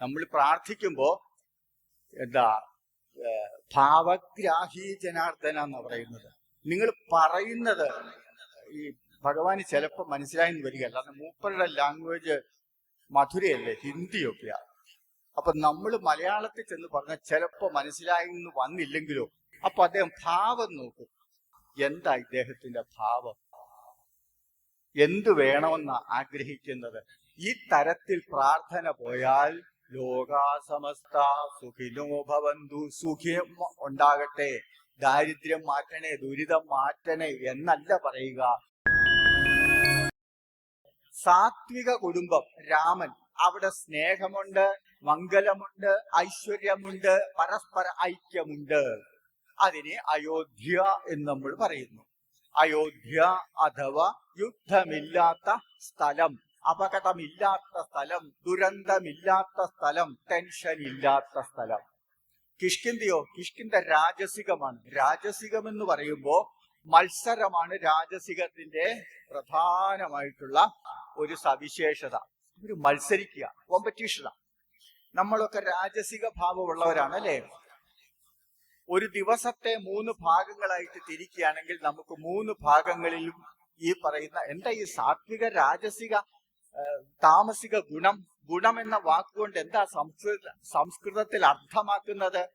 നമ്മൾ പ്രാർത്ഥിക്കുമ്പോ എന്താ ഭാവഗ്രാഹി ജനാർദ്ദന എന്ന് പറയുന്നത്. നിങ്ങൾ പറയുന്നത് ഈ ഭഗവാന് ചിലപ്പോൾ മനസ്സിലായെന്ന് വരികയല്ല അല്ലാതെ മൂപ്പരുടെ ലാംഗ്വേജ് മധുരയല്ലേ ഹിന്ദിയൊക്കെയാ. അപ്പൊ നമ്മൾ മലയാളത്തിൽ ചെന്ന് പറഞ്ഞാൽ ചിലപ്പോ മനസ്സിലായെന്ന് വന്നില്ലെങ്കിലോ അപ്പൊ അദ്ദേഹം ഭാവം നോക്കും. എന്താ ഇദ്ദേഹത്തിന്റെ ഭാവം? എന്ത് വേണമെന്ന് ആഗ്രഹിക്കുന്നത്? ഈ തരത്തിൽ പ്രാർത്ഥന പോയാൽ ലോകാസമസ്ത സുഖിനോ ഭവന്തു സുഖ്യം ഉണ്ടാകട്ടെ. ദാരിദ്ര്യം മാറ്റണേ ദുരിതം മാറ്റണേ എന്നല്ല പറയുക. സാത്വിക കുടുംബം രാമൻ. അവിടെ സ്നേഹമുണ്ട് മംഗലമുണ്ട് ഐശ്വര്യമുണ്ട് പരസ്പര ഐക്യമുണ്ട്. അതിനെ അയോധ്യ എന്ന് നമ്മൾ പറയുന്നു. അയോധ്യ അഥവാ യുദ്ധമില്ലാത്ത സ്ഥലം. അപകടമില്ലാത്ത സ്ഥലം ദുരന്തമില്ലാത്ത സ്ഥലം ടെൻഷൻ ഇല്ലാത്ത സ്ഥലം. കിഷ്കിന്തിയോ കിഷ്കിന്ത രാജസികമാണ്. രാജസികം എന്ന് പറയുമ്പോ മത്സരമാണ് രാജസികത്തിന്റെ പ്രധാനമായിട്ടുള്ള ഒരു സവിശേഷത. ഒരു മത്സരിക്കുക കോമ്പറ്റീഷനാ നമ്മളൊക്കെ രാജസിക ഭാവമുള്ളവരാണ് അല്ലേ? ഒരു ദിവസത്തെ മൂന്ന് ഭാഗങ്ങളായിട്ട് തിരിക്കുകയാണെങ്കിൽ നമുക്ക് മൂന്ന് ഭാഗങ്ങളിലും ഈ പറയുന്ന എന്താ ഈ സാത്വിക രാജസിക താമസിക ഗുണം ഗുണം എന്ന വാക്കുകൊണ്ട് എന്താ സംസ്കൃത സംസ്കൃതത്തിൽ അർത്ഥമാക്കുന്നത്?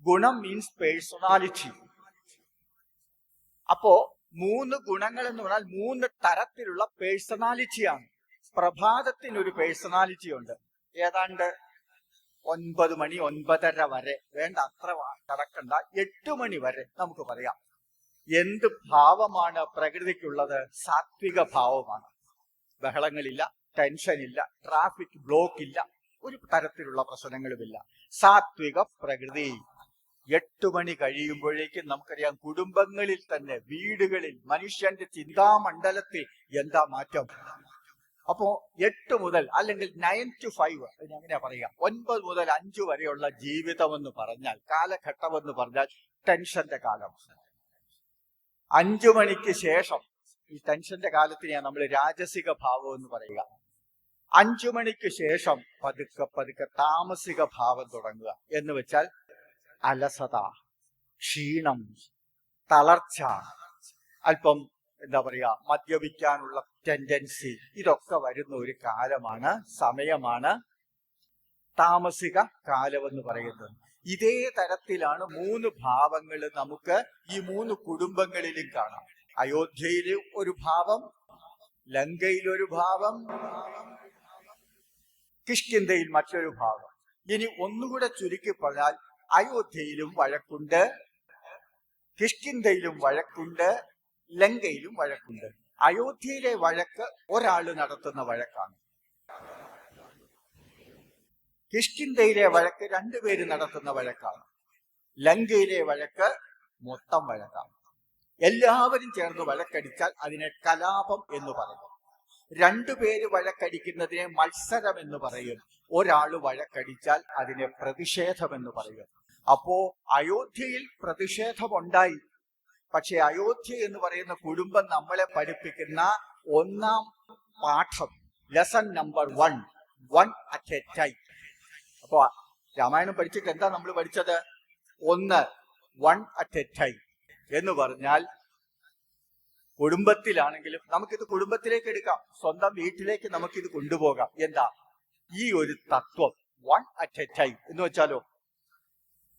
ഗുണം മീൻസ് പേഴ്സണാലിറ്റി അപ്പോ മൂന്ന് ഗുണങ്ങൾ എന്ന് പറഞ്ഞാൽ മൂന്ന് തരത്തിലുള്ള പേഴ്സണാലിറ്റിയാണ് പ്രഭാതത്തിന് ഒരു പേഴ്സണാലിറ്റി ഉണ്ട്. ഏതാണ്ട് ഒൻപത് മണി ഒൻപതര വരെ. വേണ്ട അത്ര കറക്കണ്ട എട്ട് മണി വരെ നമുക്ക് പറയാം. എന്ത് ഭാവമാണ് പ്രകൃതിക്കുള്ളത്? സാത്വിക ഭാവമാണ്. ബഹളങ്ങളില്ല ടെൻഷനില്ല ട്രാഫിക് ബ്ലോക്ക് ഇല്ല ഒരു തരത്തിലുള്ള പ്രശ്നങ്ങളുമില്ല. സാത്വിക പ്രകൃതി. എട്ടു മണി കഴിയുമ്പോഴേക്കും നമുക്കറിയാം കുടുംബങ്ങളിൽ തന്നെ വീടുകളിൽ മനുഷ്യന്റെ ചിന്താമണ്ഡലത്തിൽ എന്താ മാറ്റം? അപ്പോ എട്ട് മുതൽ അല്ലെങ്കിൽ നയൻ ടു ഫൈവ് അങ്ങനെ പറയുക ഒൻപത് മുതൽ അഞ്ചു വരെയുള്ള ജീവിതം എന്ന് പറഞ്ഞാൽ കാലഘട്ടം എന്ന് പറഞ്ഞാൽ ടെൻഷന്റെ കാലം അഞ്ചു മണിക്ക് ശേഷം ഈ ടെൻഷന്റെ കാലത്തിനെയാണ് നമ്മൾ രാജസിക ഭാവം എന്ന് പറയുക. അഞ്ചു മണിക്ക് ശേഷം പതുക്കെ പതുക്കെ താമസിക ഭാവം തുടങ്ങുക. എന്ന് വെച്ചാൽ അലസത ക്ഷീണം തളർച്ച അല്പം എന്താ പറയാ മദ്യപിക്കാനുള്ള ടെൻഡൻസി ഇതൊക്കെ വരുന്ന ഒരു കാലമാണ് സമയമാണ് താമസിക കാലമെന്ന് പറയുന്നത്. ഇതേ തരത്തിലാണ് മൂന്ന് ഭാവങ്ങൾ നമുക്ക് ഈ മൂന്ന് കുടുംബങ്ങളിലും കാണാം. അയോധ്യയിൽ ഒരു ഭാവം ലങ്കയിൽ ഒരു ഭാവം കിഷ്കിന്തയിൽ മറ്റൊരു ഭാവം. ഇനി ഒന്നുകൂടെ ചുരുക്കി പറഞ്ഞാൽ അയോധ്യയിലും വഴക്കുണ്ട് കിഷ്കിന്തയിലും വഴക്കുണ്ട് ലങ്കയിലും വഴക്കുണ്ട്. അയോധ്യയിലെ വഴക്ക് ഒരാൾ നടത്തുന്ന വഴക്കാണ്. കിഷ്കിന്തയിലെ വഴക്ക് രണ്ടുപേര് നടത്തുന്ന വഴക്കാണ്. ലങ്കയിലെ വഴക്ക് മൊത്തം വഴക്കാണ്. എല്ലാവരും ചേർന്ന് വഴക്കടിച്ചാൽ അതിനെ കലാപം എന്ന് പറയും രണ്ടുപേര് വഴക്കടിക്കുന്നതിനെ മത്സരം എന്ന് പറയും. ഒരാൾ വഴക്കടിച്ചാൽ അതിനെ പ്രതിഷേധം എന്ന് പറയും. അപ്പോ അയോധ്യയിൽ പ്രതിഷേധമുണ്ടായി. പക്ഷെ അയോധ്യ എന്ന് പറയുന്ന കുടുംബം നമ്മളെ പഠിപ്പിക്കുന്ന ഒന്നാം പാഠം lesson number one one at a time അപ്പോ രാമായണം പഠിച്ചിട്ട് എന്താ നമ്മൾ പഠിച്ചത്? ഒന്ന് വൺ അറ്റ് എ ടൈം എന്ന് പറഞ്ഞാൽ കുടുംബത്തിലാണെങ്കിലും നമുക്കിത് കുടുംബത്തിലേക്ക് എടുക്കാം. സ്വന്തം വീട്ടിലേക്ക് നമുക്കിത് കൊണ്ടുപോകാം. എന്താ? ഈ ഒരു തത്വം വൺ അറ്റ് എ ടൈം എന്ന് വെച്ചാലോ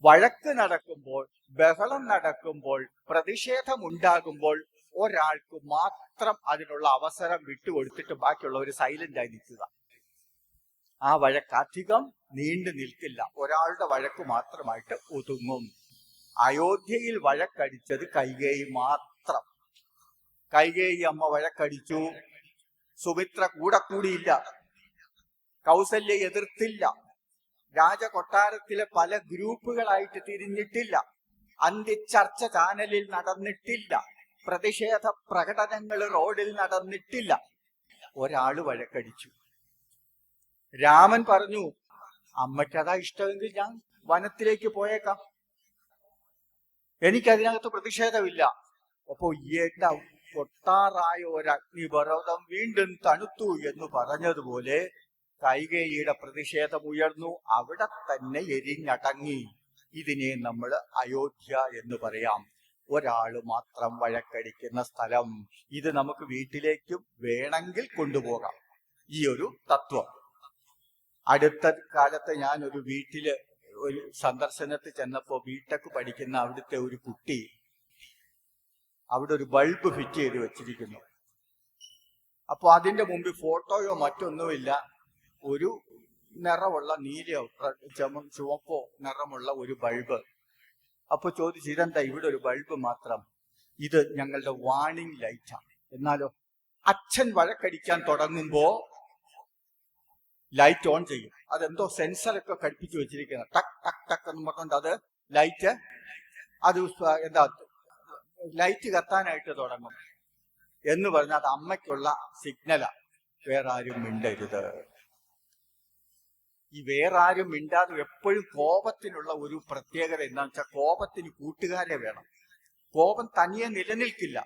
വഴക്ക് നടക്കുമ്പോൾ ബഹളം നടക്കുമ്പോൾ പ്രതിഷേധം ഉണ്ടാകുമ്പോൾ ഒരാൾക്ക് മാത്രം അതിനുള്ള അവസരം വിട്ടുകൊടുത്തിട്ട് ബാക്കിയുള്ളവർ സൈലന്റ് ആയി നിൽക്കുക. ആ വഴക്ക് അധികം നീണ്ടു നിൽക്കില്ല. ഒരാളുടെ വഴക്ക് മാത്രമായിട്ട് ഒതുങ്ങും. അയോധ്യയിൽ വഴക്കടിച്ചത് കൈകേയി മാത്രം. കൈകേയി അമ്മ വഴക്കടിച്ചു. സുമിത്ര കൂടെ കൂടിയില്ല. കൗസല്യ എതിർത്തില്ല. രാജകൊട്ടാരത്തിലെ പല ഗ്രൂപ്പുകളായിട്ട് തിരിഞ്ഞിട്ടില്ല. അന്ത്യചർച്ച ചാനലിൽ നടന്നിട്ടില്ല. പ്രതിഷേധ പ്രകടനങ്ങൾ റോഡിൽ നടന്നിട്ടില്ല. ഒരാൾ വഴക്കടിച്ചു. രാമൻ പറഞ്ഞു അമ്മയ്ക്കതാ ഇഷ്ടമെങ്കിൽ ഞാൻ വനത്തിലേക്ക് പോയേക്കാം. എനിക്കതിനകത്ത് പ്രതിഷേധമില്ല. അപ്പോ എന്റെ കൊട്ടാറായ ഒരു അഗ്നിപർവതം വീണ്ടും തണുത്തു എന്ന് പറഞ്ഞതുപോലെ കൈകേയിയുടെ പ്രതിഷേധം ഉയർന്നു. അവിടെ തന്നെ എരിഞ്ഞടങ്ങി. ഇതിനെ നമ്മൾ അയോധ്യ എന്ന് പറയാം. ഒരാൾ മാത്രം വഴക്കടിക്കുന്ന സ്ഥലം. ഇത് നമുക്ക് വീട്ടിലേക്കും വേണമെങ്കിൽ കൊണ്ടുപോകാം. ഈ ഒരു തത്വം. അടുത്ത കാലത്ത് ഞാൻ ഒരു വീട്ടിൽ ഒരു സന്ദർശനത്തിൽ ചെന്നപ്പോ ബിടെക് പഠിക്കുന്ന അവിടുത്തെ ഒരു കുട്ടി അവിടെ ഒരു ബൾബ് ഫിറ്റ് ചെയ്ത് വെച്ചിരിക്കുന്നു. അപ്പോൾ അതിന്റെ മുമ്പിൽ ഫോട്ടോയോ മറ്റൊന്നുമില്ല. ഒരു നിറമുള്ള നീലയോ ചുമ- ചുവപ്പോ നിറമുള്ള ഒരു ബൾബ് അപ്പോൾ ചോദിച്ചു ഇതെന്താ? ഇവിടെ ഒരു ബൾബ് മാത്രം. ഇത് ഞങ്ങളുടെ വാണിംഗ് ലൈറ്റാണ് എന്നാലോ അച്ഛൻ വഴക്കടിക്കാൻ തുടങ്ങുമ്പോ ലൈറ്റ് ഓൺ ചെയ്യും. അതെന്തോ സെൻസറൊക്കെ ഘടിപ്പിച്ച് വെച്ചിരിക്കുന്നത് ടക് ടക് ടക്ക് എന്ന് പറഞ്ഞുകൊണ്ട് അത് ലൈറ്റ് അത് എന്താ ലൈറ്റ് കത്താനായിട്ട് തുടങ്ങും. എന്ന് പറഞ്ഞാൽ അത് അമ്മയ്ക്കുള്ള സിഗ്നലാ. വേറെ ആരും മിണ്ടരുത്. ഈ വേറെ ആരും മിണ്ടാതെ എപ്പോഴും കോപത്തിനുള്ള ഒരു പ്രത്യേകത എന്താണെന്ന് വെച്ചാൽ കോപത്തിന് കൂട്ടുകാരെ വേണം. കോപം തനിയെ നിലനിൽക്കില്ല.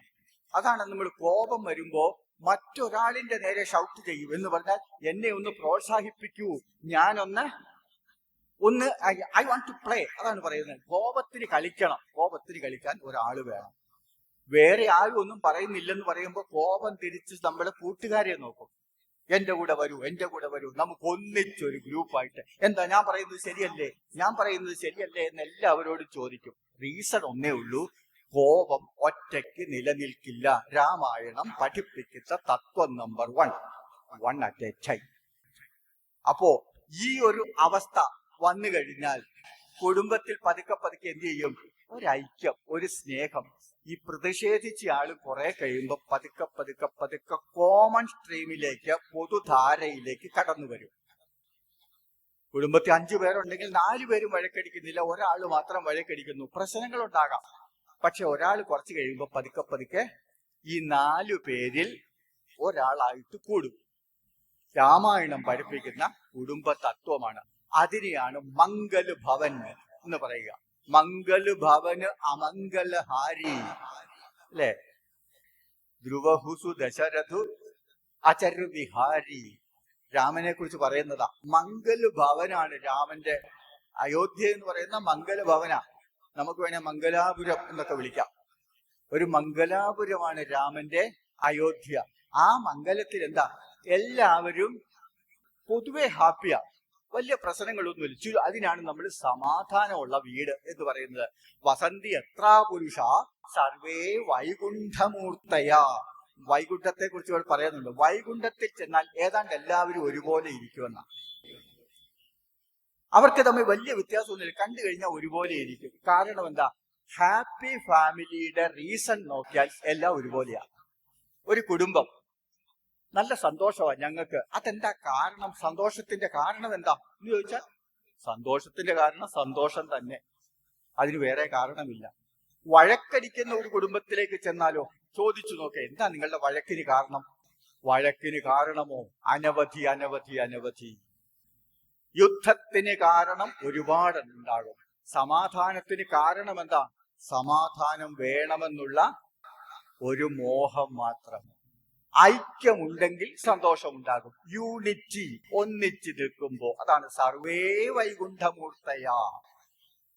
അതാണ് നമ്മൾ കോപം വരുമ്പോ മറ്റൊരാളിന്റെ നേരെ ഷൗട്ട് ചെയ്യൂ എന്ന് പറഞ്ഞാൽ എന്നെ ഒന്ന് പ്രോത്സാഹിപ്പിക്കൂ. ഞാനൊന്ന് ഒന്ന് ഐ വാണ്ട് ടു പ്ലേ അതാണ് പറയുന്നത്. കോപത്തിന് കളിക്കണം. കോപത്തിന് കളിക്കാൻ ഒരാൾ വേണം. വേറെ ആരും ഒന്നും പറയുന്നില്ലെന്ന് പറയുമ്പോൾ കോപം തിരിച്ച് നമ്മുടെ കൂട്ടുകാരെ നോക്കും. എന്റെ കൂടെ വരൂ എന്റെ കൂടെ വരൂ. നമുക്ക് ഒന്നിച്ചൊരു ഗ്രൂപ്പായിട്ട് എന്താ ഞാൻ പറയുന്നത് ശരിയല്ലേ? ഞാൻ പറയുന്നത് ശരിയല്ലേ എന്ന് എല്ലാവരോടും ചോദിക്കും. റീസൺ ഒന്നേ ഉള്ളൂ. കോപം ഒറ്റയ്ക്ക് നിലനിൽക്കില്ല. രാമായണം പഠിപ്പിക്കുന്ന തത്വം number one one at a time അപ്പോ ഈ ഒരു അവസ്ഥ വന്നു കഴിഞ്ഞാൽ കുടുംബത്തിൽ പതുക്കെ പതുക്കെ എന്ത് ചെയ്യും? ഒരു ഐക്യം ഒരു സ്നേഹം. ഈ പ്രതിഷേധിച്ച ആൾ കുറെ കഴിയുമ്പോൾ പതുക്കെ പതുക്കെ പതുക്കെ കോമൺ സ്ട്രീമിലേക്ക് പൊതുധാരയിലേക്ക് കടന്നു വരും. കുടുംബത്തിൽ അഞ്ചു പേരുണ്ടെങ്കിൽ നാലു പേരും വഴക്കടിക്കുന്നില്ല. ഒരാൾ മാത്രം വഴക്കടിക്കുന്നു. പ്രശ്നങ്ങൾ ഉണ്ടാകാം പക്ഷെ ഒരാൾ കുറച്ച് കഴിയുമ്പോൾ പതുക്കെ പതുക്കെ ഈ നാലു പേരിൽ ഒരാളായിട്ട് കൂടും. രാമായണം പഠിപ്പിക്കുന്ന കുടുംബ തത്വമാണ്. അതിനെയാണ് മംഗൽ ഭവൻ എന്ന് പറയുക. മംഗൽ ഭവന് അമംഗലഹാരി അല്ലേ? ധ്രുവഹുസു ദശരഥു അചരുവിഹാരി രാമനെ കുറിച്ച് പറയുന്നതാ. മംഗൽ ഭവനാണ് രാമന്റെ അയോധ്യ എന്ന് പറയുന്ന മംഗൽ ഭവന. നമുക്ക് വേണേ മംഗലാപുരം എന്നൊക്കെ വിളിക്കാം. ഒരു മംഗലാപുരമാണ് രാമന്റെ അയോധ്യ. ആ മംഗലത്തിൽ എന്താ? എല്ലാവരും പൊതുവെ ഹാപ്പിയാ. വലിയ പ്രശ്നങ്ങളൊന്നുമില്ല ചു- അതിനാണ് നമ്മൾ സമാധാനമുള്ള വീട് എന്ന് പറയുന്നത്. വസന്തി എത്ര പുരുഷ? സർവേ വൈകുണ്ഠമൂർത്തയാ. വൈകുണ്ഠത്തെ കുറിച്ച് പറയുന്നുണ്ട്. വൈകുണ്ഠത്തിൽ ചെന്നാൽ ഏതാണ്ട് എല്ലാവരും ഒരുപോലെ ഇരിക്കുമെന്ന. അവർക്ക് തമ്മിൽ വലിയ വ്യത്യാസമൊന്നുമില്ല. കണ്ടു കഴിഞ്ഞാൽ ഒരുപോലെ ഇരിക്കും. കാരണം എന്താ? ഹാപ്പി ഫാമിലിയുടെ റീസൺ നോക്കിയാൽ എല്ലാം ഒരുപോലെയാണ് ഒരു കുടുംബം നല്ല സന്തോഷമാണ് ഞങ്ങൾക്ക്. അതെന്താ കാരണം? സന്തോഷത്തിന്റെ കാരണം എന്താ? എന്ന് ചോദിച്ചാൽ സന്തോഷത്തിന്റെ കാരണം സന്തോഷം തന്നെ. അതിന് വേറെ കാരണമില്ല. വഴക്കടിക്കുന്ന ഒരു കുടുംബത്തിലേക്ക് ചെന്നാലോ? ചോദിച്ചു നോക്കേ. എന്താ നിങ്ങളുടെ വഴക്കിന് കാരണം? വഴക്കിന് കാരണമോ? അനവധി അനവധി അനവധി. യുദ്ധത്തിന് കാരണം ഒരുപാട് ഉണ്ടാകും സമാധാനത്തിന് കാരണം എന്താ സമാധാനം വേണമെന്നുള്ള ഒരു മോഹം മാത്രം. ഐക്യമുണ്ടെങ്കിൽ സന്തോഷമുണ്ടാകും. യൂണിറ്റി ഒന്നിച്ച് നിൽക്കുമ്പോ അതാണ് സർവേ വൈകുണ്ഠമൂർത്തയാ.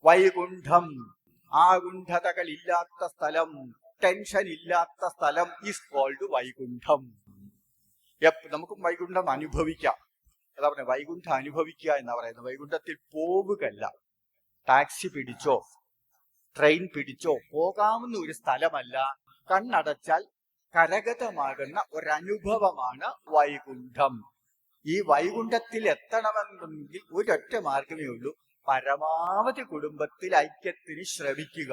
വൈകുണ്ഠം ആകുണ്ഠതകൾ ഇല്ലാത്ത സ്ഥലം ടെൻഷൻ ഇല്ലാത്ത സ്ഥലം ഈസ് കോൾഡ് വൈകുണ്ഠം. നമുക്ക് വൈകുണ്ഠം അനുഭവിക്കാം. അതാ പറഞ്ഞ വൈകുണ്ഠം അനുഭവിക്കുക എന്നാ പറയുന്നത്. വൈകുണ്ഠത്തിൽ പോവുകയല്ല. ടാക്സി പിടിച്ചോ ട്രെയിൻ പിടിച്ചോ പോകാവുന്ന ഒരു സ്ഥലമല്ല. കണ്ണടച്ചാൽ കരഗതമാകുന്ന ഒരനുഭവമാണ് വൈകുണ്ഠം. ഈ വൈകുണ്ഠത്തിൽ എത്തണമെന്നുണ്ടെങ്കിൽ ഒരൊറ്റ മാർഗമേ ഉള്ളൂ. പരമാവധി കുടുംബത്തിൽ ഐക്യത്തിന് ശ്രമിക്കുക.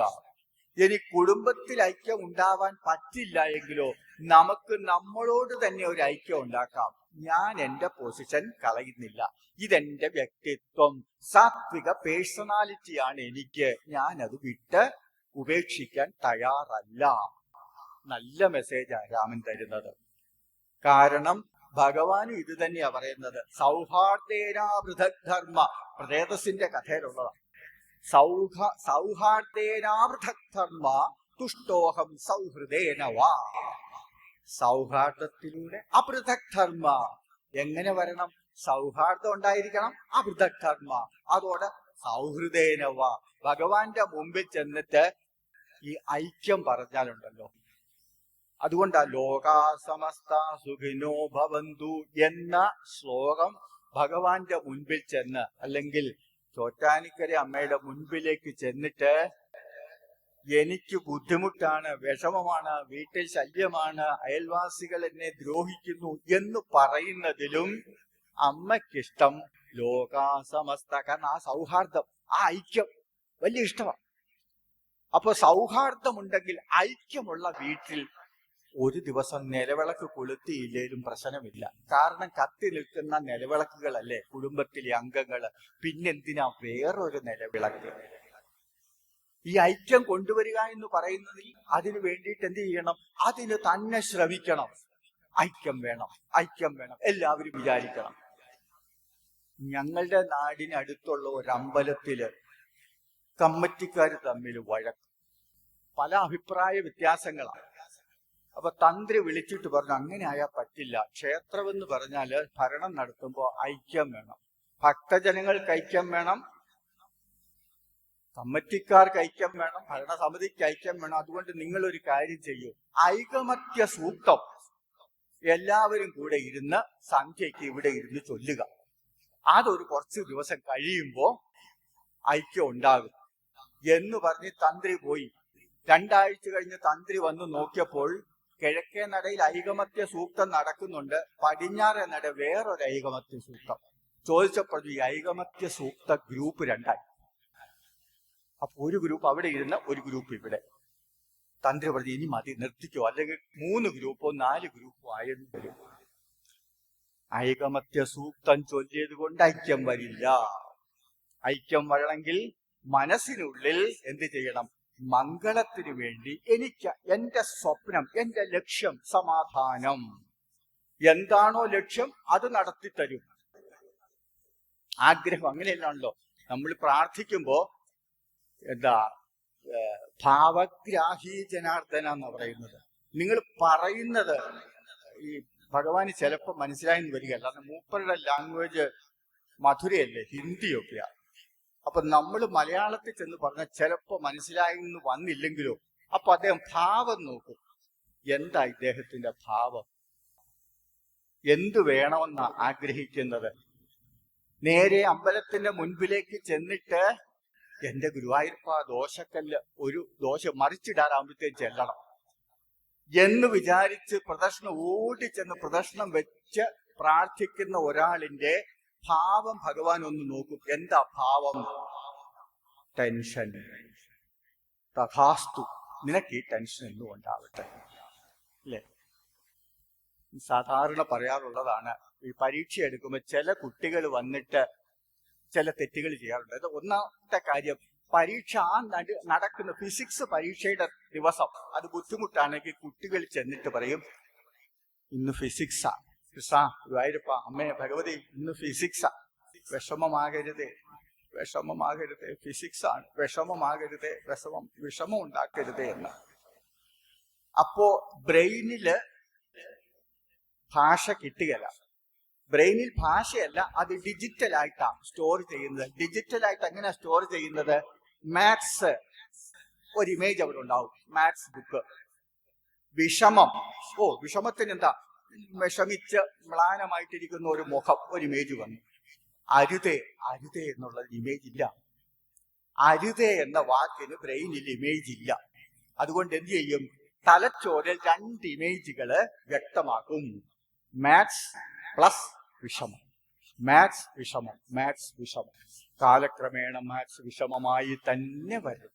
ഇനി കുടുംബത്തിൽ ഐക്യം ഉണ്ടാവാൻ പറ്റില്ല എങ്കിലോ നമുക്ക് നമ്മളോട് തന്നെ ഒരു ഐക്യം ഉണ്ടാക്കാം. ഞാൻ എന്റെ പൊസിഷൻ കളയുന്നില്ല. ഇതെന്റെ വ്യക്തിത്വം. സാത്വിക പേഴ്സണാലിറ്റിയാണ് എനിക്ക്. ഞാൻ അത് വിട്ട് ഉപേക്ഷിക്കാൻ തയ്യാറല്ല. നല്ല മെസ്സേജാ രാമൻ തരുന്നത്. കാരണം ഭഗവാനും ഇത് തന്നെയാ പറയുന്നത്. സൗഹാർദ്ദേനാവൃതധർമ്മ പ്രേതസിന്റെ കഥയിലുള്ളതാണ് സൗഹ സൗഹാർദ്ദേനാവൃതധർമ്മ തുഷ്ടോഹം സൗഹൃദേന വാ. സൗഹാർദ്ദത്തിലൂടെ അപൃഥക്ധർമ്മ. എങ്ങനെ വരണം? സൗഹാർദ്ദം ഉണ്ടായിരിക്കണം അപൃഥക്ധർമ്മ. അതോടെ സൗഹൃദേനവ ഭഗവാന്റെ മുമ്പിൽ ചെന്നിട്ട് ഈ ഐക്യം പറഞ്ഞാലുണ്ടല്ലോ. അതുകൊണ്ടാ ലോകാസമസ്ത സുഖിനോ ഭവന്തു എന്ന ശ്ലോകം ഭഗവാന്റെ മുൻപിൽ ചെന്ന് അല്ലെങ്കിൽ ചോറ്റാനിക്കര അമ്മയുടെ മുൻപിലേക്ക് ചെന്നിട്ട് എനിക്ക് ബുദ്ധിമുട്ടാണ് വിഷമമാണ് വീട്ടിൽ ശല്യമാണ് അയൽവാസികൾ എന്നെ ദ്രോഹിക്കുന്നു എന്ന് പറയുന്നതിലും അമ്മയ്ക്കിഷ്ടം ലോകാസമസ്ത കാരണം ആ സൗഹാർദ്ദം ആ ഐക്യം വലിയ ഇഷ്ടമാണ് അപ്പൊ സൗഹാർദ്ദമുണ്ടെങ്കിൽ ഐക്യമുള്ള വീട്ടിൽ ഒരു ദിവസം നിലവിളക്ക് കൊളുത്തിയില്ലേലും പ്രശ്നമില്ല. കാരണം കത്തി നിൽക്കുന്ന നിലവിളക്കുകളല്ലേ കുടുംബത്തിലെ അംഗങ്ങൾ. പിന്നെന്തിനാ വേറൊരു നിലവിളക്ക്? ഈ ഐക്യം കൊണ്ടുവരിക എന്ന് പറയുന്നതിൽ അതിന് വേണ്ടിയിട്ട് എന്ത് ചെയ്യണം? അതിന് തന്നെ ശ്രമിക്കണം ഐക്യം വേണം. ഐക്യം വേണം. എല്ലാവരും വിചാരിക്കണം. ഞങ്ങളുടെ നാടിനടുത്തുള്ള ഒരു അമ്പലത്തിൽ കമ്മിറ്റിക്കാർ തമ്മിൽ വഴക്ക്. പല അഭിപ്രായ വ്യത്യാസങ്ങളാണ് അപ്പൊ തന്ത്രി വിളിച്ചിട്ട് പറഞ്ഞു അങ്ങനെ ആയാൽ പറ്റില്ല. ക്ഷേത്രമെന്ന് പറഞ്ഞാൽ ഭരണം നടത്തുമ്പോൾ ഐക്യം വേണം. ഭക്തജനങ്ങൾക്ക് ഐക്യം വേണം. കമ്മിറ്റിക്കാർക്ക് ഐക്യം വേണം ഭരണസമിതിക്ക് ഐക്യം വേണം. അതുകൊണ്ട് നിങ്ങൾ ഒരു കാര്യം ചെയ്യൂ. ഐകമത്യ സൂക്തം. എല്ലാവരും കൂടെ ഇരുന്ന് സന്ധ്യയ്ക്ക് ഇവിടെ ഇരുന്ന് ചൊല്ലുക. അതൊരു കുറച്ച് ദിവസം കഴിയുമ്പോ ഐക്യം ഉണ്ടാകും. എന്ന് പറഞ്ഞ് തന്ത്രി പോയി. രണ്ടാഴ്ച കഴിഞ്ഞ് തന്ത്രി വന്ന് നോക്കിയപ്പോൾ കിഴക്കേ നടയിൽ ഐകമത്യ സൂക്തം നടക്കുന്നുണ്ട്. പടിഞ്ഞാറേ നട വേറൊരു ഐകമത്യ സൂക്തം. ചോദിച്ചപ്പോൾ ഈ ഐകമത്യ സൂക്ത ഗ്രൂപ്പ് രണ്ടായി. അപ്പൊ ഒരു ഗ്രൂപ്പ് അവിടെ ഇരുന്ന ഒരു ഗ്രൂപ്പ് ഇവിടെ. തന്ത്രി പറഞ്ഞു ഇനി മതി നിർത്തിക്കോ. അല്ലെങ്കിൽ മൂന്ന് ഗ്രൂപ്പോ നാല് ഗ്രൂപ്പോ ആയെന്ന് വരും ഐകമത്യ സൂക്തം ചൊല്ലിയത് കൊണ്ട് ഐക്യം വരില്ല. ഐക്യം വരണമെങ്കിൽ മനസ്സിനുള്ളിൽ എന്ത് ചെയ്യണം? മംഗളത്തിന് വേണ്ടി എനിക്ക് എന്റെ സ്വപ്നം എന്റെ ലക്ഷ്യം സമാധാനം. എന്താണോ ലക്ഷ്യം അത് നടത്തി തരും ആഗ്രഹം അങ്ങനെയല്ലാണല്ലോ. നമ്മൾ പ്രാർത്ഥിക്കുമ്പോ എന്താ ഭാവഗ്രാഹി ജനാർദ്ദന എന്ന് പറയുന്നത്. നിങ്ങൾ പറയുന്നത് ഈ ഭഗവാന് ചിലപ്പോൾ മനസ്സിലായെന്ന് വരികയല്ല കാരണം മൂപ്പരുടെ ലാംഗ്വേജ് മധുരയല്ലേ ഹിന്ദിയൊക്കെയാ. അപ്പൊ നമ്മൾ മലയാളത്തിൽ ചെന്ന് പറഞ്ഞ ചിലപ്പോ മനസ്സിലായെന്ന് വന്നില്ലെങ്കിലോ അപ്പൊ അദ്ദേഹം ഭാവം നോക്കും. എന്താ ഇദ്ദേഹത്തിന്റെ ഭാവം? എന്തു വേണമെന്ന് ആഗ്രഹിക്കുന്നത്? നേരെ അമ്പലത്തിന്റെ മുൻപിലേക്ക് ചെന്നിട്ട് എന്റെ ഗുരുവായൂരപ്പ ദോശക്കല്ല് ഒരു ദോശ മറിച്ചിടാറാകുമ്പോഴത്തേക്ക് ചെല്ലണം. എന്ന് വിചാരിച്ച് പ്രദർശനം ഓടി ചെന്ന് പ്രദർശനം വെച്ച് പ്രാർത്ഥിക്കുന്ന ഒരാളിന്റെ ഭാവം ഭഗവാൻ ഒന്ന് നോക്കും. എന്താ ഭാവം? ടെൻഷൻ. തഥാസ്തു. നിനക്ക് ഈ ടെൻഷൻ എന്നും ഉണ്ടാവട്ടെ അല്ലേ? സാധാരണ പറയാറുള്ളതാണ് ഈ പരീക്ഷ എടുക്കുമ്പോൾ ചില കുട്ടികൾ വന്നിട്ട് ചില തെറ്റുകൾ ചെയ്യാറുണ്ട്. ഒന്നാമത്തെ കാര്യം പരീക്ഷ ആ നട നടക്കുന്ന ഫിസിക്സ് പരീക്ഷയുടെ ദിവസം അത് ബുദ്ധിമുട്ടാണെങ്കിൽ കുട്ടികൾ ചെന്നിട്ട് പറയും ഇന്ന് ഫിസിക്സാ. കൃഷ്ണ ഗുരുവായൂരപ്പ അമ്മേ ഭഗവതി ഇന്ന് ഫിസിക്സാ. വിഷമമാകരുത് വിഷമമാകരുത് ഫിസിക്സ് ആണ് വിഷമമാകരുത് വിഷമം വിഷമം ഉണ്ടാക്കരുത് എന്ന്. അപ്പോ ബ്രെയിനിൽ ഭാഷ കിട്ടുകയല്ല. ബ്രെയിനിൽ ഭാഷയല്ല അത് ഡിജിറ്റൽ ആയിട്ടാണ് സ്റ്റോർ ചെയ്യുന്നത്. ഡിജിറ്റൽ ആയിട്ട് എങ്ങനെയാ സ്റ്റോർ ചെയ്യുന്നത്? മാത്സ് ഒരു ഇമേജ് അവിടെ ഉണ്ടാവും. മാത്സ് ബുക്ക് വിഷമം. ഓ വിഷമത്തിന് എന്താ വിഷമിച്ച് മ്ലാനമായിട്ടിരിക്കുന്ന ഒരു മുഖം ഒരു ഇമേജ് വന്നു. അരുതേ അരുതേ എന്നുള്ള ഇമേജ് ഇല്ല. അരുതേ എന്ന വാക്കിന് ബ്രെയിനിൽ ഇമേജ് ഇല്ല. അതുകൊണ്ട് എന്ത് ചെയ്യും? തലച്ചോറിൽ രണ്ട് ഇമേജുകൾ വ്യക്തമാക്കും. മാത്സ് പ്ലസ് വിഷമം. മാത്സ് വിഷമം. മാത്സ് വിഷമം. കാലക്രമേണ മാത്സ് വിഷമമായി തന്നെ വരും.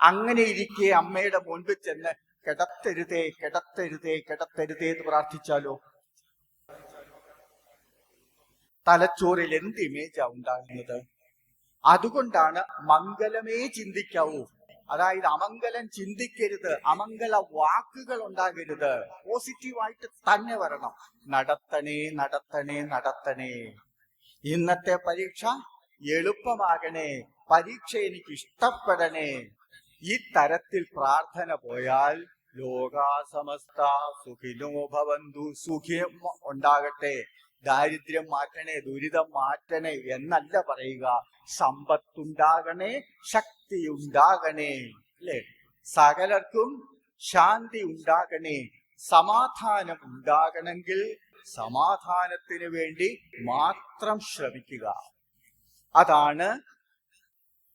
അങ്ങനെ ഇരിക്കെ അമ്മയുടെ മുൻപിൽ ചെന്ന് കിടത്തരുതേ കിടത്തരുതേ കിടത്തരുതേ എന്ന് പ്രാർത്ഥിച്ചാലോ? തലച്ചോറിൽ എന്ത് ഇമേജാ ഉണ്ടാകുന്നത്? അതുകൊണ്ടാണ് മംഗലമേ ചിന്തിക്കാവൂ. അതായത് അമംഗലം ചിന്തിക്കരുത് അമംഗല വാക്കുകൾ ഉണ്ടാകരുത്. പോസിറ്റീവായിട്ട് തന്നെ വരണം. നടത്തണേ നടത്തണേ നടത്തണേ. ഇന്നത്തെ പരീക്ഷ എളുപ്പമാകണേ പരീക്ഷ എനിക്ക് ഇഷ്ടപ്പെടണേ. ഈ തരത്തിൽ പ്രാർത്ഥന പോയാൽ ലോകാസമസ്ത സുഖിനോ ഭവന്തു സുഖം ഉണ്ടാകട്ടെ. ദാരിദ്ര്യം മാറ്റണേ ദുരിതം മാറ്റണേ എന്നല്ല പറയുക. സമ്പത്തുണ്ടാകണേ ശക്തി ഉണ്ടാകണേ അല്ലെ? സകലർക്കും ശാന്തി ഉണ്ടാകണേ സമാധാനം ഉണ്ടാകണമെങ്കിൽ സമാധാനത്തിന് വേണ്ടി മാത്രം ശ്രമിക്കുക. അതാണ്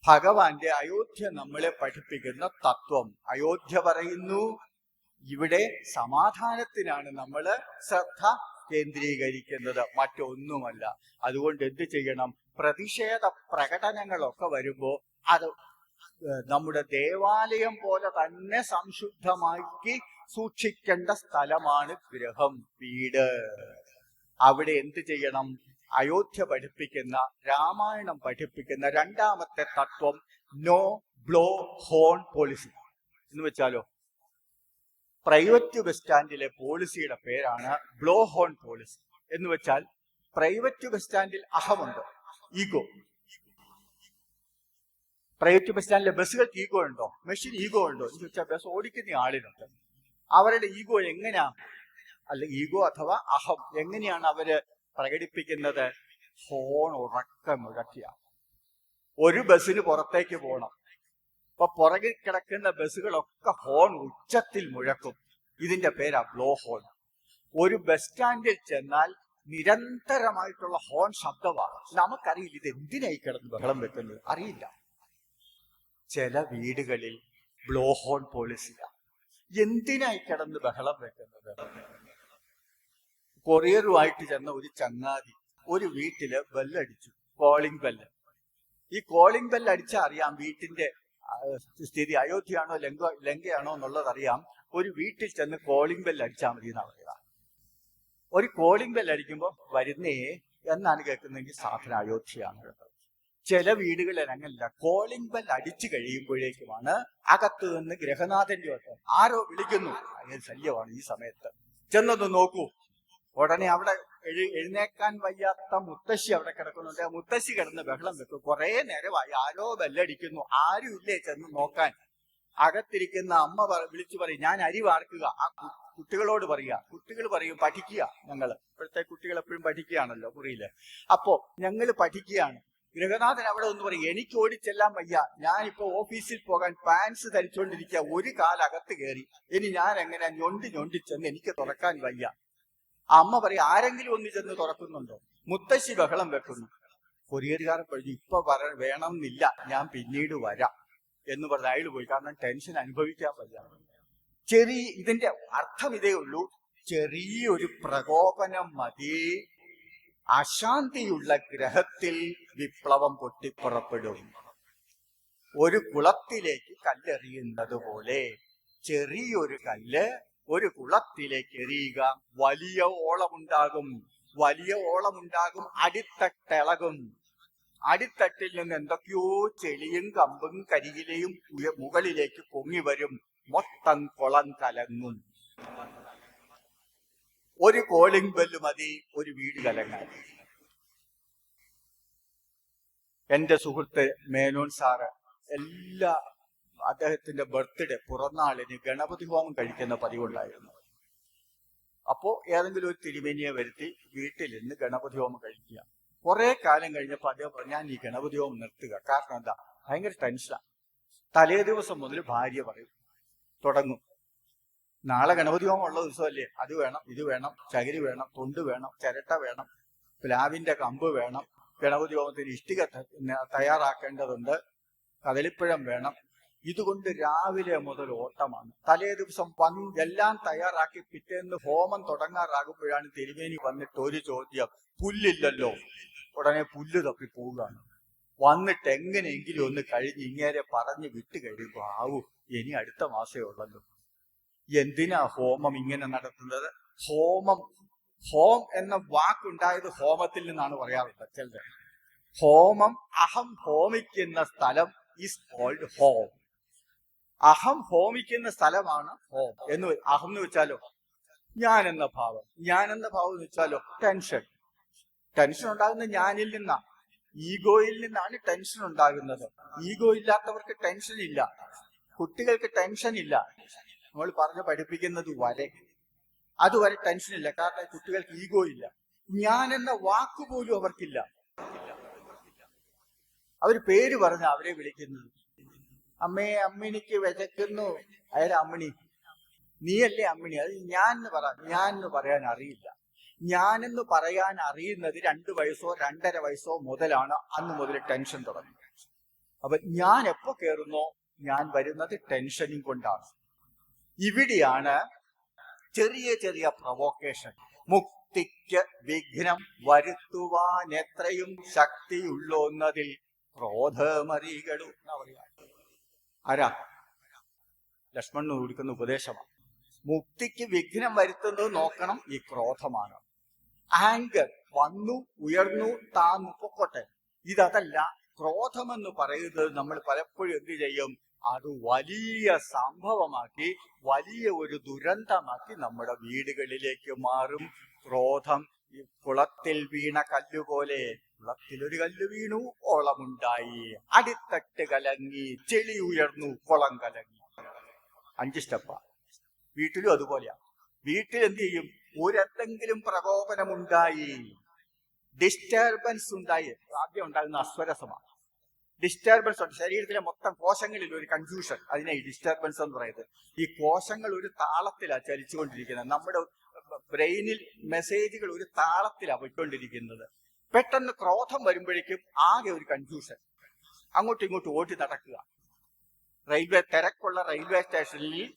ഭഗവാന്റെ അയോധ്യ നമ്മളെ പഠിപ്പിക്കുന്ന തത്വം. അയോധ്യ പറയുന്നു ഇവിടെ സമാധാനത്തിനാണ് നമ്മൾ ശ്രദ്ധ കേന്ദ്രീകരിക്കുന്നത് മറ്റൊന്നുമല്ല. അതുകൊണ്ട് എന്ത് ചെയ്യണം? പ്രതിഷേധ പ്രകടനങ്ങളൊക്കെ വരുമ്പോ അത് നമ്മുടെ ദേവാലയം പോലെ തന്നെ സംശുദ്ധമാക്കി സൂക്ഷിക്കേണ്ട സ്ഥലമാണ് ഗൃഹം വീട്. അവിടെ എന്ത് ചെയ്യണം? അയോധ്യ പഠിപ്പിക്കുന്ന രാമായണം പഠിപ്പിക്കുന്ന രണ്ടാമത്തെ തത്വം നോ ബ്ലോ ഹോൺ പോളിസി എന്ന് വെച്ചാലോ പ്രൈവറ്റ് ബസ് സ്റ്റാൻഡിലെ പോളിസിയുടെ പേരാണ് ബ്ലോ ഹോൺ പോളിസി. എന്ന് വെച്ചാൽ പ്രൈവറ്റ് ബസ് സ്റ്റാൻഡിൽ അഹമുണ്ട് ഈഗോ. പ്രൈവറ്റ് ബസ് സ്റ്റാൻഡിലെ ബസ്സുകൾക്ക് ഈഗോ ഉണ്ടോ? മെഷീൻ ഈഗോ ഉണ്ടോ? എന്ന് വെച്ചാൽ ബസ് ഓടിക്കുന്ന ആളിനുണ്ട്. അവരുടെ ഈഗോ എങ്ങനെയാ? അല്ല ഈഗോ അഥവാ അഹം എങ്ങനെയാണ് അവർ പ്രകടിപ്പിക്കുന്നത്? ഹോൺ ഉറക്കം മുഴക്കിയ ഒരു ബസ്സിന് പുറത്തേക്ക് പോകണം. അപ്പൊ പുറകിൽ കിടക്കുന്ന ബസ്സുകളൊക്കെ ഹോൺ ഉച്ചത്തിൽ മുഴക്കും. ഇതിന്റെ പേരാ ബ്ലോ ഹോൺ ഒരു ബസ് സ്റ്റാൻഡിൽ ചെന്നാൽ നിരന്തരമായിട്ടുള്ള ഹോൺ ശബ്ദമാണ്. നമുക്കറിയില്ല ഇത് എന്തിനായി കിടന്ന് ബഹളം വെക്കുന്നത് അറിയില്ല. ചില വീടുകളിൽ ബ്ലോ ഹോൺ പോളിസിയാണ് എന്തിനായി കിടന്ന് ബഹളം വെക്കുന്നത്? കൊറിയറുമായിട്ട് ചെന്ന ഒരു ചങ്ങാതി ഒരു വീട്ടിൽ ബെല്ലടിച്ചു കോളിംഗ് ബെല്ല് ഈ കോളിംഗ് ബെല്ല് അടിച്ചാൽ അറിയാം വീട്ടിന്റെ സ്ഥിതി അയോധ്യയാണോ ലങ്ക ലങ്കയാണോ എന്നുള്ളതറിയാം. ഒരു വീട്ടിൽ ചെന്ന് കോളിംഗ് ബെല്ല് അടിച്ചാൽ മതി എന്നാണ് പറയുക. ഒരു കോളിംഗ് ബെല്ല് അടിക്കുമ്പോൾ വരുന്നേ എന്നാണ് കേൾക്കുന്നതെങ്കിൽ സാധനം അയോധ്യയാണ് കേട്ടത് ചില വീടുകളിൽ അങ്ങനല്ല കോളിംഗ് ബെൽ അടിച്ചു കഴിയുമ്പോഴേക്കുമാണ് അകത്ത് നിന്ന് ഗ്രഹനാഥന്റെ ഒറ്റ ആരോ വിളിക്കുന്നു. അങ്ങനെ ശല്യമാണ് ഈ സമയത്ത്. ചെന്നൊന്ന് നോക്കൂ. ഉടനെ അവിടെ എഴു- എഴുന്നേക്കാൻ വയ്യാത്ത മുത്തശ്ശി അവിടെ കിടക്കുന്നുണ്ട്. മുത്തശ്ശി കിടന്ന് ബഹളം വെക്കും. കുറെ നേരമായി ആരോ ബെല്ലടിക്കുന്നു. ആരും ഇല്ലേ ചെന്ന് നോക്കാൻ? അകത്തിരിക്കുന്ന അമ്മ വിളിച്ചു പറയും ഞാൻ അരി വാർക്കുക. ആ കുട്ടികളോട് പറയുക കുട്ടികൾ പറയും പഠിക്കുക ഞങ്ങൾ ഇപ്പോഴത്തെ കുട്ടികൾ എപ്പോഴും പഠിക്കുകയാണല്ലോ മുറിയിൽ. അപ്പോ ഞങ്ങൾ പഠിക്കുകയാണ്. ഗൃഹനാഥൻ അവിടെ ഒന്ന് പറയും എനിക്ക് ഓടിച്ചെല്ലാൻ വയ്യ. ഞാനിപ്പോ ഓഫീസിൽ പോകാൻ പാൻസ് ധരിച്ചുകൊണ്ടിരിക്കുക ഒരു കാലകത്ത് കയറി ഇനി ഞാൻ എങ്ങനെ ഞൊണ്ടി ഞൊണ്ടി ചെന്ന് എനിക്ക് തുറക്കാൻ വയ്യ. അമ്മ പറയും ആരെങ്കിലും ഒന്ന് ചെന്ന് തുറക്കുന്നുണ്ടോ? മുത്തശ്ശി ബഹളം വെക്കുന്നു. കൊറിയറുകാരൻ പറഞ്ഞു ഇപ്പൊ പറ വേണമെന്നില്ല ഞാൻ പിന്നീട് വരാം എന്ന് പറഞ്ഞ് അയാൾ പോയി. കാരണം ടെൻഷൻ അനുഭവിക്കാൻ വയ്യ. ചെറിയ ഇതിന്റെ അർത്ഥം ഇതേ ഉള്ളൂ. ചെറിയൊരു പ്രകോപനം മതി. അശാന്തിയുള്ള ഗ്രഹത്തിൽ വിപ്ലവം പൊട്ടിപ്പുറപ്പെടും. ഒരു കുളത്തിലേക്ക് കല്ലെറിയുന്നത് പോലെ ചെറിയൊരു കല്ല് ഒരു കുളത്തിലേക്ക് എറിയുക. വലിയ ഓളമുണ്ടാകും. വലിയ ഓളമുണ്ടാകും. അടിത്തട്ടിളകും അടിത്തട്ടിൽ നിന്ന് എന്തൊക്കെയോ ചെളിയും കമ്പും കരിയിലയും മുകളിലേക്ക് പൊങ്ങി വരും. മൊത്തം കുളം കലങ്ങും. ഒരു കോളിംഗ് ബെല്ല് മതി ഒരു വീട് കലങ്ങാൻ. എന്റെ സുഹൃത്ത് മേനോൻ സാറ് എല്ലാ അദ്ദേഹത്തിന്റെ ബർത്ത്ഡേ പുറന്നാളിന് ഗണപതി ഹോമം കഴിക്കുന്ന പതിവുണ്ടായിരുന്നു. അപ്പോ ഏതെങ്കിലും ഒരു തിരുമേനിയെ വരുത്തി വീട്ടിൽ നിന്ന് ഗണപതി ഹോമം കഴിക്കുക. കുറെ കാലം കഴിഞ്ഞപ്പോ അദ്ദേഹം പറഞ്ഞു ഞാൻ ഈ ഗണപതി ഹോമം നിർത്തുക. കാരണം എന്താ? ഭയങ്കര ടെൻഷനാണ് തലേ ദിവസം മുതൽ ഭാര്യ പറയും തുടങ്ങും. നാളെ ഗണപതി ഹോമം ഉള്ള ദിവസമല്ലേ. അത് വേണം ഇത് വേണം ചകിരി വേണം തൊണ്ട് വേണം ചിരട്ട വേണം പ്ലാവിന്റെ കമ്പ് വേണം ഗണപതി ഹോമത്തിന് ഇഷ്ടിക തയ്യാറാക്കേണ്ടതുണ്ട് കദളിപ്പഴം വേണം ഇതുകൊണ്ട് രാവിലെ മുതൽ ഓട്ടമാണ്. തലേ ദിവസം വന്ന് എല്ലാം തയ്യാറാക്കി പിറ്റേന്ന് ഹോമം തുടങ്ങാറാകുമ്പോഴാണ് തിരുമേനി വന്നിട്ട് ഒരു ചോദ്യം പുല്ലില്ലല്ലോ? ഉടനെ പുല്ല് തപ്പി പോവുകയാണ്. വന്നിട്ട് എങ്ങനെയെങ്കിലും ഒന്ന് കഴിഞ്ഞ് ഇങ്ങേരെ പറഞ്ഞ് വിട്ട് കഴിയുമ്പോ ആവൂ ഇനി അടുത്ത മാസേ ഉള്ളല്ലോ. എന്തിനാ ഹോമം ഇങ്ങനെ നടത്തുന്നത്? ഹോമം ഹോം എന്ന വാക്കുണ്ടായത് ഹോമത്തിൽ നിന്നാണ് പറയാറുള്ളത് ഹോമം അഹം ഹോമിക്കുന്ന സ്ഥലം ഈസ് കോൾഡ് ഹോം അഹം ഹോമിക്കുന്ന സ്ഥലമാണ് ഹോം. എന്ന് അഹം എന്ന് വെച്ചാലോ? ഞാൻ എന്ന ഭാവം. ഞാൻ എന്ന ഭാവം എന്ന് വെച്ചാലോ? ടെൻഷൻ. ടെൻഷൻ ഉണ്ടാകുന്ന ഞാനിൽ നിന്നാ. ഈഗോയിൽ നിന്നാണ് ടെൻഷൻ ഉണ്ടാകുന്നത്. ഈഗോ ഇല്ലാത്തവർക്ക് ടെൻഷൻ ഇല്ല. കുട്ടികൾക്ക് ടെൻഷൻ ഇല്ല. നമ്മൾ പറഞ്ഞ് പഠിപ്പിക്കുന്നത് വരെ. അതുവരെ ടെൻഷൻ ഇല്ല. കാരണം കുട്ടികൾക്ക് ഈഗോ ഇല്ല. ഞാൻ എന്ന വാക്ക് പോലും അവർക്കില്ല. അവർ പേര് പറഞ്ഞ അവരെ വിളിക്കുന്നത്. അമ്മേ അമ്മിണിക്ക് വിശക്കുന്നു അയാൾ അമ്മിണി. നീയല്ലേ അമ്മിണി? അത് ഞാൻ എന്ന് പറ ഞാൻ എന്ന് പറയാൻ അറിയില്ല. ഞാനെന്ന് പറയാൻ അറിയുന്നത് രണ്ട് വയസ്സോ രണ്ടര വയസ്സോ മുതലാണ്. അന്ന് മുതൽ ടെൻഷൻ തുടങ്ങി. അപ്പൊ ഞാൻ എപ്പോ കയറുന്നോ ഞാൻ വരുന്നത് ടെൻഷനും കൊണ്ടാണ്. ഇവിടെയാണ് ചെറിയ ചെറിയ പ്രൊവോക്കേഷൻ മുക്തിക്ക് വിഘ്നം വരുത്തുവാൻ എത്രയും ശക്തിയുള്ളൊന്നതിൽ ക്രോധമറികളു എന്നാ പറയാ ആരാ? ലക്ഷ്മണന് കൊടുക്കുന്ന ഉപദേശമാണ്. മുക്തിക്ക് വിഘ്നം വരുത്തുന്നത് നോക്കണം ഈ ക്രോധമാണ്. ആങ്കർ വന്നു ഉയർന്നു താന്നു പൊക്കോട്ടെ ഇതല്ല ക്രോധമെന്ന് പറയുന്നത് നമ്മൾ പലപ്പോഴും എന്ത് ചെയ്യും? അത് വലിയ സംഭവമാക്കി വലിയ ഒരു ദുരന്തമാക്കി നമ്മുടെ വീടുകളിലേക്ക് മാറും. ക്രോധം ഈ കുളത്തിൽ വീണ കല്ലുപോലെ കുളത്തിൽ ഒരു കല്ല് വീണു ഓളമുണ്ടായി. അടിത്തട്ട് കലങ്ങി ചെളി ഉയർന്നു കുളം കലങ്ങി. അഞ്ച് സ്റ്റെപ്പ വീട്ടിലും അതുപോലെയാ. വീട്ടിൽ എന്ത് ചെയ്യും? ഒരെന്തെങ്കിലും പ്രകോപനമുണ്ടായി ഡിസ്റ്റർബൻസ് ഉണ്ടായി. ആദ്യം ഉണ്ടാകുന്ന അസ്വരസമാണ് ഡിസ്റ്റർബൻസ് ഉണ്ട്. ശരീരത്തിലെ മൊത്തം കോശങ്ങളിൽ ഒരു കൺഫ്യൂഷൻ അതിനെ ഡിസ്റ്റർബൻസ് എന്ന് പറയുന്നത്. ഈ കോശങ്ങൾ ഒരു താളത്തിലാണ് ചലിച്ചുകൊണ്ടിരിക്കുന്നത്. നമ്മുടെ ബ്രെയിനിൽ മെസ്സേജുകൾ ഒരു താളത്തിലാണ് പോയിക്കൊണ്ടിരിക്കുന്നത്. പെട്ടെന്ന് ക്രോധം വരുമ്പോഴേക്കും ആകെ ഒരു കൺഫ്യൂഷൻ അങ്ങോട്ടും ഇങ്ങോട്ടും ഓടി നടക്കുക. റെയിൽവേ തിരക്കുള്ള റെയിൽവേ സ്റ്റേഷനിൽ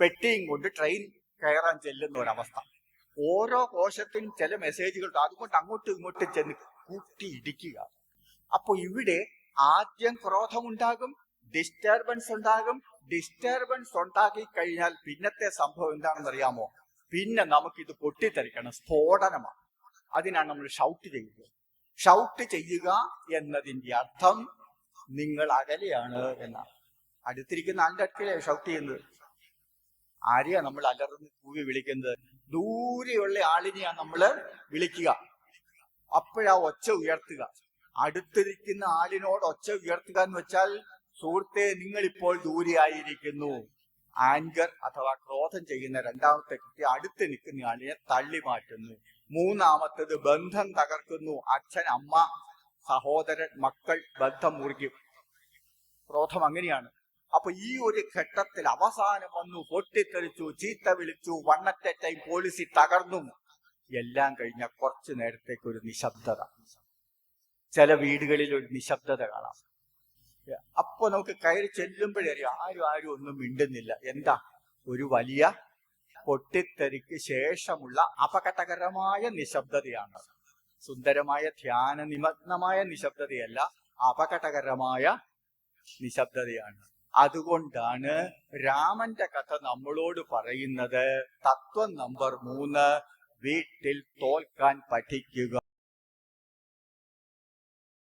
പെട്ടിയും കൊണ്ട് ട്രെയിൻ കയറാൻ ചെല്ലുന്ന ഒരവസ്ഥ. ഓരോ കോശത്തിനും ചില മെസ്സേജുകൾ അതുകൊണ്ട് അങ്ങോട്ടും ഇങ്ങോട്ടും ചെന്ന് കൂട്ടിയിടിക്കുക അപ്പൊ ഇവിടെ ആദ്യം ക്രോധമുണ്ടാകും ഡിസ്റ്റർബൻസ് ഉണ്ടാകും. ഡിസ്റ്റർബൻസ് ഉണ്ടാക്കി കഴിഞ്ഞാൽ പിന്നത്തെ സംഭവം എന്താണെന്ന് അറിയാമോ പിന്നെ നമുക്ക് നമുക്കിത് പൊട്ടിത്തെറിക്കണം. സ്ഫോടനമാണ്. അതിനാണ് നമ്മൾ ഷൗട്ട് ചെയ്യുന്നത്. ഷൗട്ട് ചെയ്യുക എന്നതിന്റെ അർത്ഥം നിങ്ങൾ അകലെയാണ് എന്നാണ്. അടുത്തിരിക്കുന്ന ആളുടെ അടുക്കലേ ഷൗട്ട് ചെയ്യുന്നത്. ആരെയാ നമ്മൾ അലർന്ന് കൂവി വിളിക്കുന്നത്? ദൂരെയുള്ള ആളിനെയാ നമ്മൾ വിളിക്കുക. അപ്പോഴാ ഒച്ച ഉയർത്തുക. അടുത്തിരിക്കുന്ന ആളിനോട് ഒച്ച ഉയർത്തുക എന്ന് വെച്ചാൽ സുഹൃത്തെ നിങ്ങൾ ഇപ്പോൾ ദൂരെയായിരിക്കുന്നു. ആങ്കർ അഥവാ ക്രോധം ചെയ്യുന്ന രണ്ടാമത്തെ കൃത്യം അടുത്ത് നിൽക്കുന്ന ആളിനെ തള്ളി മാറ്റുന്നു. മൂന്നാമത്തത് ബന്ധം തകർക്കുന്നു അച്ഛൻ അമ്മ സഹോദരൻ മക്കൾ ബന്ധം മുറിക്കും. ക്രോധം അങ്ങനെയാണ്. അപ്പൊ ഈ ഒരു ഘട്ടത്തിൽ അവസാനം വന്നു പൊട്ടിത്തെറിച്ചു ചീത്ത വിളിച്ചു വണ്ണറ്റ പോളിസി തകർന്നു. എല്ലാം കഴിഞ്ഞ കുറച്ചു നേരത്തേക്ക് ഒരു നിശബ്ദത. ചില വീടുകളിൽ ഒരു നിശബ്ദത കാണാം. അപ്പൊ നമുക്ക് കയറി ചെല്ലുമ്പോഴേ ആരും ആരും ഒന്നും മിണ്ടുന്നില്ല. എന്താ? ഒരു വലിയ പൊട്ടിത്തെറിക്ക് ശേഷമുള്ള അപകടകരമായ നിശബ്ദതയാണ്. സുന്ദരമായ ധ്യാന നിമഗ്നമായ നിശബ്ദതയല്ല അപകടകരമായ നിശബ്ദതയാണ്. അതുകൊണ്ടാണ് രാമന്റെ കഥ നമ്മളോട് പറയുന്നത് തത്വം നമ്പർ മൂന്ന് വീട്ടിൽ തോൽക്കാൻ പഠിക്കുക.